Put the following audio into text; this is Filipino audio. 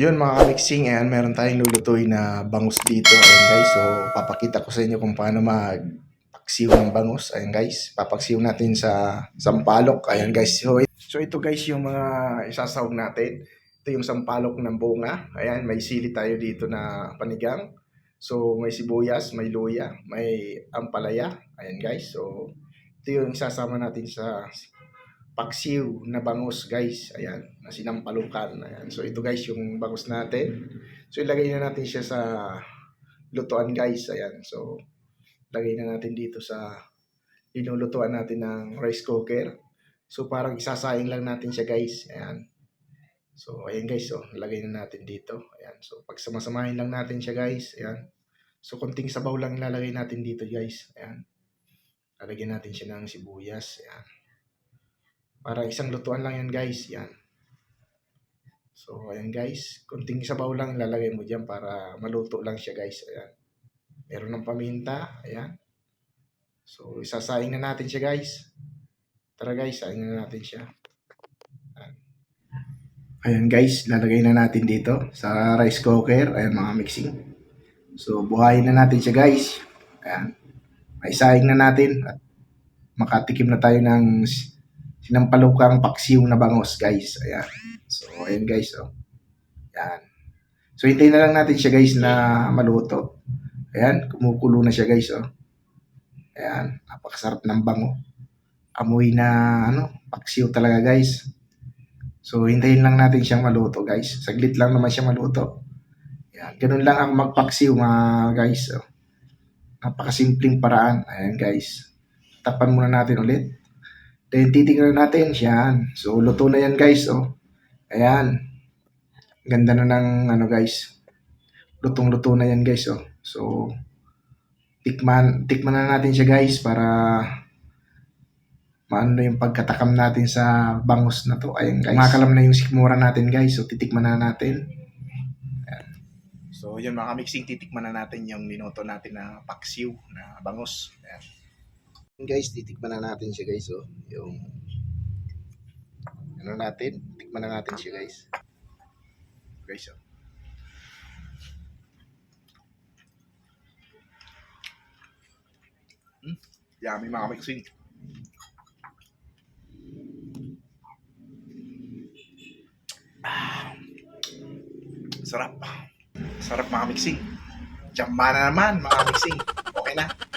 Yun mga kamixing, ayan, meron tayong lulutuin na bangus dito. Ayan guys, so papakita ko sa inyo kung paano magpaksiw ng bangus. Ayan guys, papaksiw natin sa sampalok. Ayan guys, so, so ito guys yung mga isasawag natin. Ito yung sampalok ng bunga. Ayan, may sili tayo dito na panigang. So may sibuyas, may luya, may ampalaya. Ayan guys, so ito yung isasama natin sa paksiw na bangus guys. Ayan, na sinampalukan. Ayan. So ito guys yung bangus natin. So ilagay na natin siya sa lutuan guys. Ayan. So lagay na natin dito sa linulutuan natin ng rice cooker. So parang isasayang lang natin siya guys. Ayan. So ayan guys, so lagay na natin dito. Ayan. So pagsamasamahin lang natin siya guys. Ayan. So konting sabaw lang ilalagay natin dito guys. Ayan. Lalagyan natin siya ng sibuyas. Ayan. Para isang lutuan lang yan guys. Yan. So ayan guys. Kunting sabaw lang ilalagay mo dyan para maluto lang siya guys. Ayan. Meron ng paminta. Ayan. So isasayang na natin siya guys. Tara guys, sayang na natin siya. Ayan. Ayan guys, lalagay na natin dito sa rice cooker. Ayan mga mixing. So buhayin na natin siya guys. Ayan. May na natin at makatikim na tayo ng sinampalukang paksiw na bangos, guys. Ayan. So, ayan guys, oh. Ayan. So, hintayin na lang natin siya, guys, na maluto. Ayan, kumukulo na siya, guys, oh. Ayan, napakasarap ng bango. Amoy na, ano, paksiw talaga, guys. So, hintayin lang natin siyang maluto, guys. Saglit lang naman siya maluto. Ayan, ganun lang ang magpaksiw, mga guys, oh. Napakasimpleng paraan. Ayan, guys. Tapan muna natin ulit. Then titignan natin yan. So luto na yan guys, oh. Ayan. Ganda na ng ano guys. Lutong-luto na yan guys, oh. So tikman tikman na natin siya guys para maano yung pagkatakam natin sa bangus na to. Ayan guys. Makalam na yung sikmura natin guys. So titikman na natin. So yun mga mixing titikman na natin yung minuto natin na paksiw na bangus. Ayan guys, titikman na natin siya guys, oh. Yung ano natin, tikman na natin siya guys. Guys, oh. Hmm? Yummy mga mixing. Ah. Sarap. Sarap mga mixing. Jamba na naman mga mixing. Okay na.